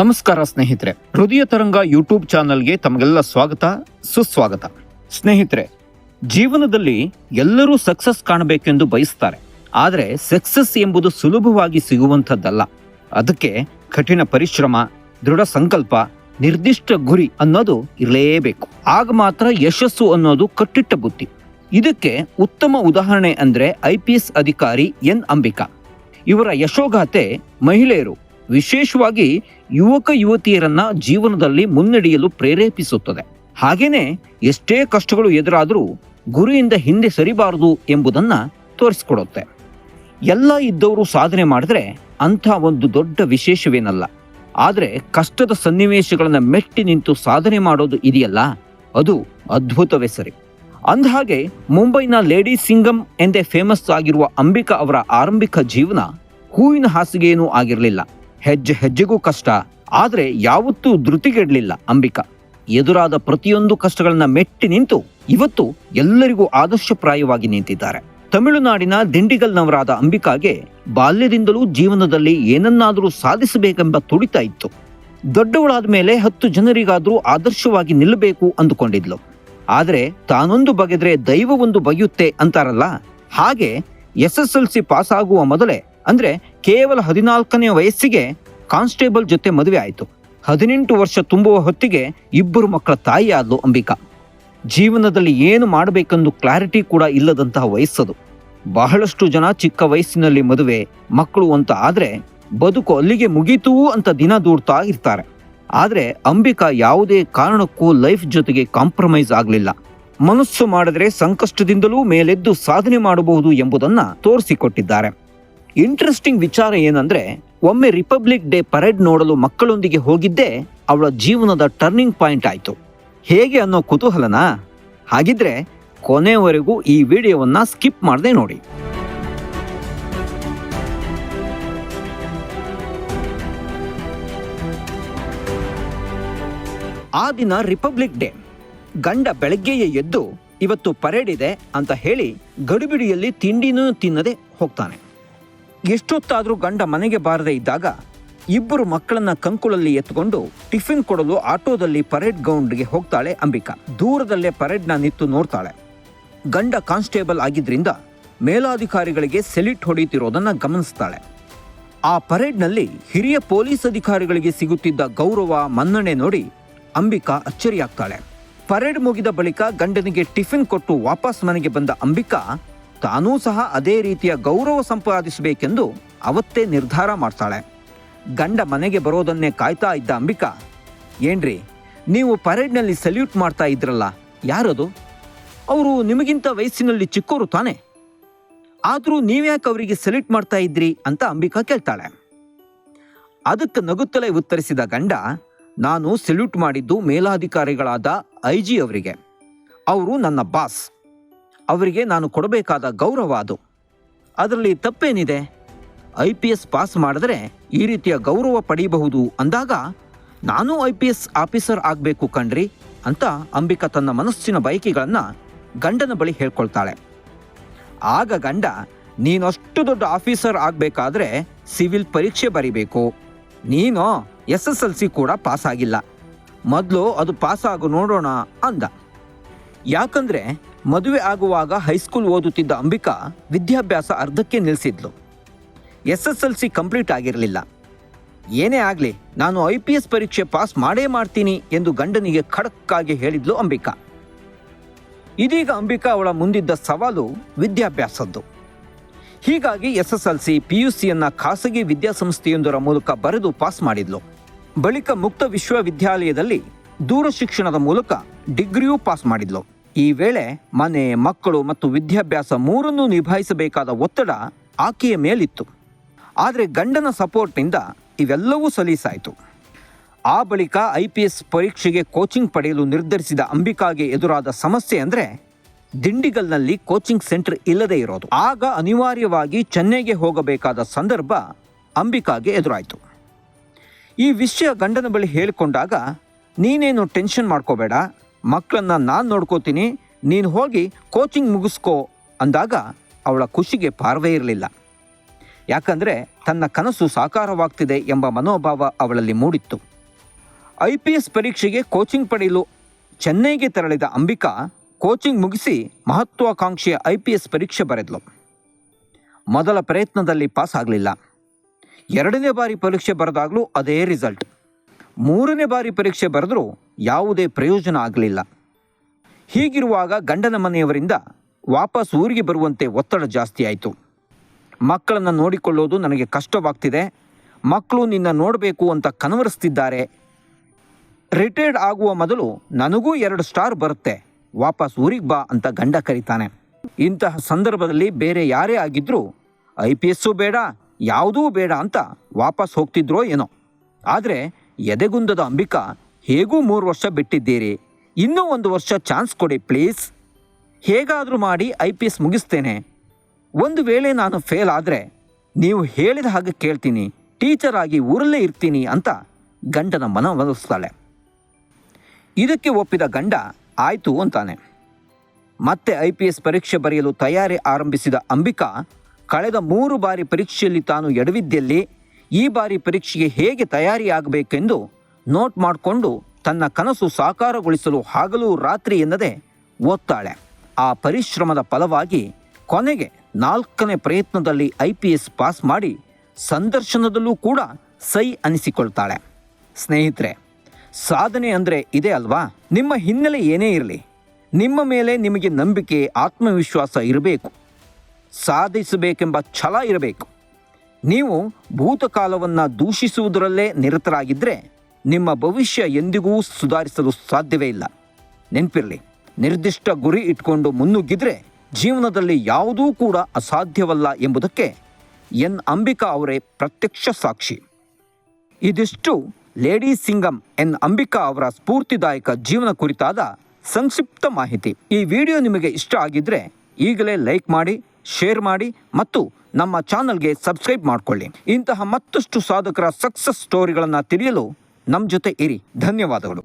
ನಮಸ್ಕಾರ ಸ್ನೇಹಿತರೆ. ಹೃದಯ ತರಂಗ ಯೂಟ್ಯೂಬ್ ಚಾನಲ್ಗೆ ತಮಗೆಲ್ಲ ಸ್ವಾಗತ, ಸುಸ್ವಾಗತ. ಸ್ನೇಹಿತರೆ, ಜೀವನದಲ್ಲಿ ಎಲ್ಲರೂ ಸಕ್ಸಸ್ ಕಾಣಬೇಕೆಂದು ಬಯಸ್ತಾರೆ. ಆದರೆ ಸಕ್ಸಸ್ ಎಂಬುದು ಸುಲಭವಾಗಿ ಸಿಗುವಂಥದ್ದಲ್ಲ. ಅದಕ್ಕೆ ಕಠಿಣ ಪರಿಶ್ರಮ, ದೃಢ ಸಂಕಲ್ಪ, ನಿರ್ದಿಷ್ಟ ಗುರಿ ಅನ್ನೋದು ಇರಲೇಬೇಕು. ಆಗ ಮಾತ್ರ ಯಶಸ್ಸು ಅನ್ನೋದು ಕಟ್ಟಿಟ್ಟ ಬುತ್ತಿ ಇದಕ್ಕೆ ಉತ್ತಮ ಉದಾಹರಣೆ ಅಂದ್ರೆ ಐ ಪಿ ಎಸ್ ಅಧಿಕಾರಿ ಎನ್ ಅಂಬಿಕಾ. ಇವರ ಯಶೋಗಾಥೆ ಮಹಿಳೆಯರು ವಿಶೇಷವಾಗಿ ಯುವಕ ಯುವತಿಯರನ್ನ ಜೀವನದಲ್ಲಿ ಮುನ್ನಡೆಯಲು ಪ್ರೇರೇಪಿಸುತ್ತದೆ. ಹಾಗೇನೆ ಎಷ್ಟೇ ಕಷ್ಟಗಳು ಎದುರಾದರೂ ಗುರಿಯಿಂದ ಹಿಂದೆ ಸರಿಬಾರದು ಎಂಬುದನ್ನು ತೋರಿಸಿಕೊಡುತ್ತೆ. ಎಲ್ಲ ಇದ್ದವರು ಸಾಧನೆ ಮಾಡಿದ್ರೆ ಅಂಥ ಒಂದು ದೊಡ್ಡ ವಿಶೇಷವೇನಲ್ಲ. ಆದರೆ ಕಷ್ಟದ ಸನ್ನಿವೇಶಗಳನ್ನು ಮೆಟ್ಟಿ ನಿಂತು ಸಾಧನೆ ಮಾಡೋದು ಇದೆಯಲ್ಲ, ಅದು ಅದ್ಭುತವೇ ಸರಿ. ಅಂದಹಾಗೆ ಮುಂಬೈನ ಲೇಡಿ ಸಿಂಗಮ್ ಎಂದೇ ಫೇಮಸ್ ಆಗಿರುವ ಅಂಬಿಕಾ ಅವರ ಆರಂಭಿಕ ಜೀವನ ಹೂವಿನ ಹಾಸಿಗೆಯೇನೂ ಆಗಿರಲಿಲ್ಲ. ಹೆಜ್ಜೆ ಹೆಜ್ಜೆಗೂ ಕಷ್ಟ, ಆದರೆ ಯಾವತ್ತೂ ಧೃತಿಗೆಡಲಿಲ್ಲ ಅಂಬಿಕಾ. ಎದುರಾದ ಪ್ರತಿಯೊಂದು ಕಷ್ಟಗಳನ್ನ ಮೆಟ್ಟಿ ನಿಂತು ಇವತ್ತು ಎಲ್ಲರಿಗೂ ಆದರ್ಶಪ್ರಾಯವಾಗಿ ನಿಂತಿದ್ದಾರೆ. ತಮಿಳುನಾಡಿನ ದಿಂಡಿಗಲ್ನವರಾದ ಅಂಬಿಕಾಗೆ ಬಾಲ್ಯದಿಂದಲೂ ಜೀವನದಲ್ಲಿ ಏನನ್ನಾದರೂ ಸಾಧಿಸಬೇಕೆಂಬ ತುಡಿತ ಇತ್ತು. ದೊಡ್ಡವಳಾದ ಮೇಲೆ ಹತ್ತು ಜನರಿಗಾದರೂ ಆದರ್ಶವಾಗಿ ನಿಲ್ಲಬೇಕು ಅಂದುಕೊಂಡಿದ್ಲು. ಆದರೆ ತಾನೊಂದು ಬಗೆದ್ರೆ ದೈವವೊಂದು ಬಗೆಯುತ್ತೆ ಅಂತಾರಲ್ಲ? ಹಾಗೆ S S L C pass ಆಗುವ ಮೊದಲೇ ಅಂದ್ರೆ ಕೇವಲ ಹದಿನಾಲ್ಕನೇ ವಯಸ್ಸಿಗೆ ಕಾನ್ಸ್ಟೇಬಲ್ ಜೊತೆ ಮದುವೆ ಆಯಿತು. ಹದಿನೆಂಟು ವರ್ಷ ತುಂಬುವ ಹೊತ್ತಿಗೆ ಇಬ್ಬರು ಮಕ್ಕಳ ತಾಯಿ ಆದ್ಲು ಅಂಬಿಕಾ. ಜೀವನದಲ್ಲಿ ಏನು ಮಾಡಬೇಕೆಂದು ಕ್ಲಾರಿಟಿ ಕೂಡ ಇಲ್ಲದಂತಹ ವಯಸ್ಸದು. ಬಹಳಷ್ಟು ಜನ ಚಿಕ್ಕ ವಯಸ್ಸಿನಲ್ಲಿ ಮದುವೆ ಮಕ್ಕಳು ಅಂತ ಆದರೆ ಬದುಕು ಅಲ್ಲಿಗೆ ಮುಗೀತು ಅಂತ ದಿನ ದೂಡ್ತಾ ಇರ್ತಾರೆ. ಆದರೆ ಅಂಬಿಕಾ ಯಾವುದೇ ಕಾರಣಕ್ಕೂ ಲೈಫ್ ಜೊತೆಗೆ ಕಾಂಪ್ರಮೈಸ್ ಆಗಲಿಲ್ಲ. ಮನಸ್ಸು ಮಾಡಿದ್ರೆ ಸಂಕಷ್ಟದಿಂದಲೂ ಮೇಲೆದ್ದು ಸಾಧನೆ ಮಾಡಬಹುದು ಎಂಬುದನ್ನು ತೋರಿಸಿಕೊಟ್ಟಿದ್ದಾರೆ. ಇಂಟ್ರೆಸ್ಟಿಂಗ್ ವಿಚಾರ ಏನಂದ್ರೆ, ಒಮ್ಮೆ ರಿಪಬ್ಲಿಕ್ ಡೇ ಪರೇಡ್ ನೋಡಲು ಮಕ್ಕಳೊಂದಿಗೆ ಹೋಗಿದ್ದೇ ಅವಳ ಜೀವನದ ಟರ್ನಿಂಗ್ ಪಾಯಿಂಟ್ ಆಯಿತು. ಹೇಗೆ ಅನ್ನೋ ಕುತೂಹಲನಾ? ಹಾಗಿದ್ರೆ ಕೊನೆಯವರೆಗೂ ಈ ವಿಡಿಯೋವನ್ನ ಸ್ಕಿಪ್ ಮಾಡದೆ ನೋಡಿ. ಆ ದಿನ ರಿಪಬ್ಲಿಕ್ ಡೇ ಗಂಡ ಬೆಳಗ್ಗೆಯೇ ಎದ್ದು, ಇವತ್ತು ಪರೇಡ್ ಇದೆ ಅಂತ ಹೇಳಿ ಗಡಿಬಿಡಿಯಲ್ಲಿ ತಿಂಡಿನೂ ತಿನ್ನದೆ ಹೋಗ್ತಾನೆ. ಎಷ್ಟೊತ್ತಾದರೂ ಗಂಡ ಮನೆಗೆ ಬಾರದೇ ಇದ್ದಾಗ ಇಬ್ಬರು ಮಕ್ಕಳನ್ನ ಕಂಕುಳಲ್ಲಿ ಎತ್ಕೊಂಡು ಟಿಫಿನ್ ಕೊಡಲು ಆಟೋದಲ್ಲಿ ಪರೇಡ್ ಗ್ರೌಂಡ್ಗೆ ಹೋಗ್ತಾಳೆ ಅಂಬಿಕಾ. ದೂರದಲ್ಲೇ ಪರೇಡ್ನ ನಿಂತು ನೋಡ್ತಾಳೆ. ಗಂಡ ಕಾನ್ಸ್ಟೇಬಲ್ ಆಗಿದ್ರಿಂದ ಮೇಲಾಧಿಕಾರಿಗಳಿಗೆ ಸೆಲ್ಯೂಟ್ ಹೊಡೆಯುತ್ತಿರೋದನ್ನ ಗಮನಿಸ್ತಾಳೆ. ಆ ಪರೇಡ್ನಲ್ಲಿ ಹಿರಿಯ ಪೊಲೀಸ್ ಅಧಿಕಾರಿಗಳಿಗೆ ಸಿಗುತ್ತಿದ್ದ ಗೌರವ, ಮನ್ನಣೆ ನೋಡಿ ಅಂಬಿಕಾ ಅಚ್ಚರಿಯಾಗ್ತಾಳೆ. ಪರೇಡ್ ಮುಗಿದ ಬಳಿಕ ಗಂಡನಿಗೆ ಟಿಫಿನ್ ಕೊಟ್ಟು ವಾಪಸ್ ಮನೆಗೆ ಬಂದ ಅಂಬಿಕಾ ತಾನೂ ಸಹ ಅದೇ ರೀತಿಯ ಗೌರವ ಸಂಪಾದಿಸಬೇಕೆಂದು ಅವತ್ತೇ ನಿರ್ಧಾರ ಮಾಡ್ತಾಳೆ. ಗಂಡ ಮನೆಗೆ ಬರೋದನ್ನೇ ಕಾಯ್ತಾ ಇದ್ದ ಅಂಬಿಕಾ, ಏನ್ರಿ, ನೀವು ಪರೇಡ್ನಲ್ಲಿ ಸಲ್ಯೂಟ್ ಮಾಡ್ತಾ ಇದ್ರಲ್ಲ, ಯಾರದು? ಅವರು ನಿಮಗಿಂತ ವಯಸ್ಸಿನಲ್ಲಿ ಚಿಕ್ಕೋರು ತಾನೆ? ಆದರೂ ನೀವ್ಯಾಕೆ ಅವರಿಗೆ ಸಲ್ಯೂಟ್ ಮಾಡ್ತಾ ಇದ್ರಿ ಅಂತ ಅಂಬಿಕಾ ಕೇಳ್ತಾಳೆ. ಅದಕ್ಕೆ ನಗುತ್ತಲೇ ಉತ್ತರಿಸಿದ ಗಂಡ, ನಾನು ಸೆಲ್ಯೂಟ್ ಮಾಡಿದ್ದು ಮೇಲಾಧಿಕಾರಿಗಳಾದ ಐ ಜಿ ಅವರಿಗೆ. ಅವರು ನನ್ನ ಬಾಸ್. ಅವರಿಗೆ ನಾನು ಕೊಡಬೇಕಾದ ಗೌರವ ಅದು. ಅದರಲ್ಲಿ ತಪ್ಪೇನಿದೆ? ಐ ಪಿ ಎಸ್ ಪಾಸ್ ಮಾಡಿದ್ರೆ ಈ ರೀತಿಯ ಗೌರವ ಪಡೆಯಬಹುದು ಅಂದಾಗ ನಾನು ಐ ಪಿ ಎಸ್ ಆಫೀಸರ್ ಆಗಬೇಕು ಕಣ್ರಿ ಅಂತ ಅಂಬಿಕಾ ತನ್ನ ಮನಸ್ಸಿನ ಬಯಕೆಗಳನ್ನು ಗಂಡನ ಬಳಿ ಹೇಳ್ಕೊಳ್ತಾಳೆ. ಆಗ ಗಂಡ, ನೀನಷ್ಟು ದೊಡ್ಡ ಆಫೀಸರ್ ಆಗಬೇಕಾದ್ರೆ ಸಿವಿಲ್ ಪರೀಕ್ಷೆ ಬರೀಬೇಕು. ನೀನು ಎಸ್ ಎಸ್ ಎಲ್ ಸಿ ಕೂಡ ಪಾಸ್ ಆಗಿಲ್ಲ ಮೊದಲು ಅದು ಪಾಸ್ ಆಗು ನೋಡೋಣ ಅಂದ. ಯಾಕಂದ್ರೆ ಮದುವೆ ಆಗುವಾಗ ಹೈಸ್ಕೂಲ್ ಓದುತ್ತಿದ್ದ ಅಂಬಿಕಾ ವಿದ್ಯಾಭ್ಯಾಸ ಅರ್ಧಕ್ಕೆ ನಿಲ್ಲಿಸಿದ್ಲು. S S L C complete ಆಗಿರಲಿಲ್ಲ. ಏನೇ ಆಗಲಿ, ನಾನು ಐ ಪಿ ಎಸ್ ಪರೀಕ್ಷೆ ಪಾಸ್ ಮಾಡೇ ಮಾಡ್ತೀನಿ ಎಂದು ಗಂಡನಿಗೆ ಖಡಕ್ಕಾಗಿ ಹೇಳಿದ್ಲು ಅಂಬಿಕಾ. ಇದೀಗ ಅಂಬಿಕಾ ಅವಳ ಮುಂದಿದ್ದ ಸವಾಲು ವಿದ್ಯಾಭ್ಯಾಸದ್ದು. ಹೀಗಾಗಿ S S L C P U ಸಿಯನ್ನ ಖಾಸಗಿ ವಿದ್ಯಾಸಂಸ್ಥೆಯೊಂದರ ಮೂಲಕ ಬರೆದು ಪಾಸ್ ಮಾಡಿದ್ಲು. ಬಳಿಕ ಮುಕ್ತ ವಿಶ್ವವಿದ್ಯಾಲಯದಲ್ಲಿ ದೂರ ಶಿಕ್ಷಣದ ಮೂಲಕ ಡಿಗ್ರಿಯೂ ಪಾಸ್ ಮಾಡಿದ್ಲು. ಈ ವೇಳೆ ಮನೆ, ಮಕ್ಕಳು ಮತ್ತು ವಿದ್ಯಾಭ್ಯಾಸ ಮೂರನ್ನೂ ನಿಭಾಯಿಸಬೇಕಾದ ಒತ್ತಡ ಆಕೆಯ ಮೇಲಿತ್ತು. ಆದರೆ ಗಂಡನ ಸಪೋರ್ಟ್ನಿಂದ ಇವೆಲ್ಲವೂ ಸಲೀಸಾಯಿತು. ಆ ಬಳಿಕ ಐ ಪಿ ಎಸ್ ಪರೀಕ್ಷೆಗೆ ಕೋಚಿಂಗ್ ಪಡೆಯಲು ನಿರ್ಧರಿಸಿದ ಅಂಬಿಕಾಗೆ ಎದುರಾದ ಸಮಸ್ಯೆ ಅಂದರೆ ದಿಂಡಿಗಲ್ನಲ್ಲಿ ಕೋಚಿಂಗ್ ಸೆಂಟರ್ ಇಲ್ಲದೇ ಇರೋದು. ಆಗ ಅನಿವಾರ್ಯವಾಗಿ ಚೆನ್ನೈಗೆ ಹೋಗಬೇಕಾದ ಸಂದರ್ಭ ಅಂಬಿಕಾಗೆ ಎದುರಾಯಿತು. ಈ ವಿಷಯ ಗಂಡನ ಬಳಿ ಹೇಳಿಕೊಂಡಾಗ, ನೀನೇನು ಟೆನ್ಷನ್ ಮಾಡ್ಕೋಬೇಡ. ಮಕ್ಕಳನ್ನ ನಾನು ನೋಡ್ಕೋತೀನಿ, ನೀನು ಹೋಗಿ ಕೋಚಿಂಗ್ ಮುಗಿಸ್ಕೋ ಅಂದಾಗ ಅವಳ ಖುಷಿಗೆ ಪಾರ್ವೇ ಇರಲಿಲ್ಲ. ಯಾಕಂದರೆ ತನ್ನ ಕನಸು ಸಾಕಾರವಾಗ್ತಿದೆ ಎಂಬ ಮನೋಭಾವ ಅವಳಲ್ಲಿ ಮೂಡಿತ್ತು. ಐ ಪಿ ಎಸ್ ಪರೀಕ್ಷೆಗೆ ಕೋಚಿಂಗ್ ಪಡೆಯಲು ಚೆನ್ನೈಗೆ ತೆರಳಿದ ಅಂಬಿಕಾ ಕೋಚಿಂಗ್ ಮುಗಿಸಿ ಮಹತ್ವಾಕಾಂಕ್ಷೆಯ ಐ ಪಿ ಎಸ್ ಪರೀಕ್ಷೆ ಬರೆದಳು ಮೊದಲ ಪ್ರಯತ್ನದಲ್ಲಿ ಪಾಸ್ ಆಗಲಿಲ್ಲ ಎರಡನೇ ಬಾರಿ ಪರೀಕ್ಷೆ ಬರೆದಾಗಲೂ ಅದೇ ರಿಸಲ್ಟ್ ಮೂರನೇ ಬಾರಿ ಪರೀಕ್ಷೆ ಬರೆದರೂ ಯಾವುದೇ ಪ್ರಯೋಜನ ಆಗಲಿಲ್ಲ. ಹೀಗಿರುವಾಗ ಗಂಡನ ಮನೆಯವರಿಂದ ವಾಪಸ್ ಊರಿಗೆ ಬರುವಂತೆ ಒತ್ತಡ ಜಾಸ್ತಿ ಆಯಿತು. ಮಕ್ಕಳನ್ನು ನೋಡಿಕೊಳ್ಳೋದು ನನಗೆ ಕಷ್ಟವಾಗ್ತಿದೆ. ಮಕ್ಕಳು ನಿನ್ನ ನೋಡಬೇಕು ಅಂತ ಕನವರಿಸ್ತಿದ್ದಾರೆ. ರಿಟೈರ್ಡ್ ಆಗುವ ಮೊದಲು ನನಗೂ ಎರಡು ಸ್ಟಾರ್ ಬರುತ್ತೆ. ವಾಪಸ್ ಊರಿಗೆ ಬಾ ಅಂತ ಗಂಡ ಕರೀತಾನೆ. ಇಂತಹ ಸಂದರ್ಭದಲ್ಲಿ ಬೇರೆ ಯಾರೇ ಆಗಿದ್ರೂ ಐ ಪಿ ಎಸ್ಸು ಬೇಡ, ಯಾವುದೂ ಬೇಡ ಅಂತ ವಾಪಸ್ ಹೋಗ್ತಿದ್ರೋ ಏನೋ. ಆದರೆ ಎದೆಗುಂದದ ಅಂಬಿಕಾ ಹೇಗೂ ಮೂರು ವರ್ಷ ಬಿಟ್ಟಿದ್ದೀರಿ? ಇನ್ನೂ ಒಂದು ವರ್ಷ ಚಾನ್ಸ್ ಕೊಡಿ ಪ್ಲೀಸ್. ಹೇಗಾದರೂ ಮಾಡಿ ಐ ಪಿ ಎಸ್ ಮುಗಿಸ್ತೇನೆ. ಒಂದು ವೇಳೆ ನಾನು ಫೇಲ್ ಆದರೆ ನೀವು ಹೇಳಿದ ಹಾಗೆ ಕೇಳ್ತೀನಿ, ಟೀಚರ್ ಆಗಿ ಊರಲ್ಲೇ ಇರ್ತೀನಿ ಅಂತ ಗಂಡನ ಮನವೊಲಿಸ್ತಾಳೆ ಇದಕ್ಕೆ ಒಪ್ಪಿದ ಗಂಡ, ಆಯಿತು ಅಂತಾನೆ. ಮತ್ತೆ ಐ ಪಿ ಎಸ್ ಪರೀಕ್ಷೆ ಬರೆಯಲು ತಯಾರಿ ಆರಂಭಿಸಿದ ಅಂಬಿಕಾ, ಕಳೆದ ಮೂರು ಬಾರಿ ಪರೀಕ್ಷೆಯಲ್ಲಿ ತಾನು ಎಡವಿದ್ದಲ್ಲಿ ಈ ಬಾರಿ ಪರೀಕ್ಷೆಗೆ ಹೇಗೆ ತಯಾರಿಯಾಗಬೇಕೆಂದು ನೋಟ್ ಮಾಡಿಕೊಂಡು ತನ್ನ ಕನಸು ಸಾಕಾರಗೊಳಿಸಲು ಹಗಲು ರಾತ್ರಿ ಎನ್ನದೆ ಓದ್ತಾಳೆ. ಆ ಪರಿಶ್ರಮದ ಫಲವಾಗಿ ಕೊನೆಗೆ ನಾಲ್ಕನೇ ಪ್ರಯತ್ನದಲ್ಲಿ ಐ ಪಿ ಎಸ್ ಪಾಸ್ ಮಾಡಿ ಸಂದರ್ಶನದಲ್ಲೂ ಕೂಡ ಸೈ ಅನಿಸಿಕೊಳ್ತಾಳೆ. ಸ್ನೇಹಿತರೆ, ಸಾಧನೆ ಅಂದರೆ ಇದೆ ಅಲ್ವಾ? ನಿಮ್ಮ ಹಿನ್ನೆಲೆ ಏನೇ ಇರಲಿ, ನಿಮ್ಮ ಮೇಲೆ ನಿಮಗೆ ನಂಬಿಕೆ, ಆತ್ಮವಿಶ್ವಾಸ ಇರಬೇಕು. ಸಾಧಿಸಬೇಕೆಂಬ ಛಲ ಇರಬೇಕು. ನೀವು ಭೂತಕಾಲವನ್ನು ದೂಷಿಸುವುದರಲ್ಲೇ ನಿರತರಾಗಿದ್ದರೆ ನಿಮ್ಮ ಭವಿಷ್ಯ ಎಂದಿಗೂ ಸುಧಾರಿಸಲು ಸಾಧ್ಯವೇ ಇಲ್ಲ. ನೆನಪಿರಲಿ, ನಿರ್ದಿಷ್ಟ ಗುರಿ ಇಟ್ಕೊಂಡು ಮುನ್ನುಗ್ಗಿದ್ರೆ ಜೀವನದಲ್ಲಿ ಯಾವುದೂ ಕೂಡ ಅಸಾಧ್ಯವಲ್ಲ ಎಂಬುದಕ್ಕೆ ಎನ್. ಅಂಬಿಕಾ ಅವರೇ ಪ್ರತ್ಯಕ್ಷ ಸಾಕ್ಷಿ. ಇದಿಷ್ಟು ಲೇಡಿ ಸಿಂಗಂ ಎನ್. ಅಂಬಿಕಾ ಅವರ ಸ್ಫೂರ್ತಿದಾಯಕ ಜೀವನ ಕುರಿತಾದ ಸಂಕ್ಷಿಪ್ತ ಮಾಹಿತಿ. ಈ ವಿಡಿಯೋ ನಿಮಗೆ ಇಷ್ಟ ಆಗಿದ್ರೆ ಈಗಲೇ ಲೈಕ್ ಮಾಡಿ ಶೇರ್ ಮಾಡಿ ಮತ್ತು ನಮ್ಮ ಚಾನಲ್ಗೆ ಸಬ್ಸ್ಕ್ರೈಬ್ ಮಾಡಿಕೊಳ್ಳಿ. ಇಂತಹ ಮತ್ತಷ್ಟು ಸಾಧಕರ ಸಕ್ಸಸ್ ಸ್ಟೋರಿಗಳನ್ನು ತಿಳಿಯಲು ನಮ್ಮ ಜೊತೆ ಇರಿ. ಧನ್ಯವಾದಗಳು.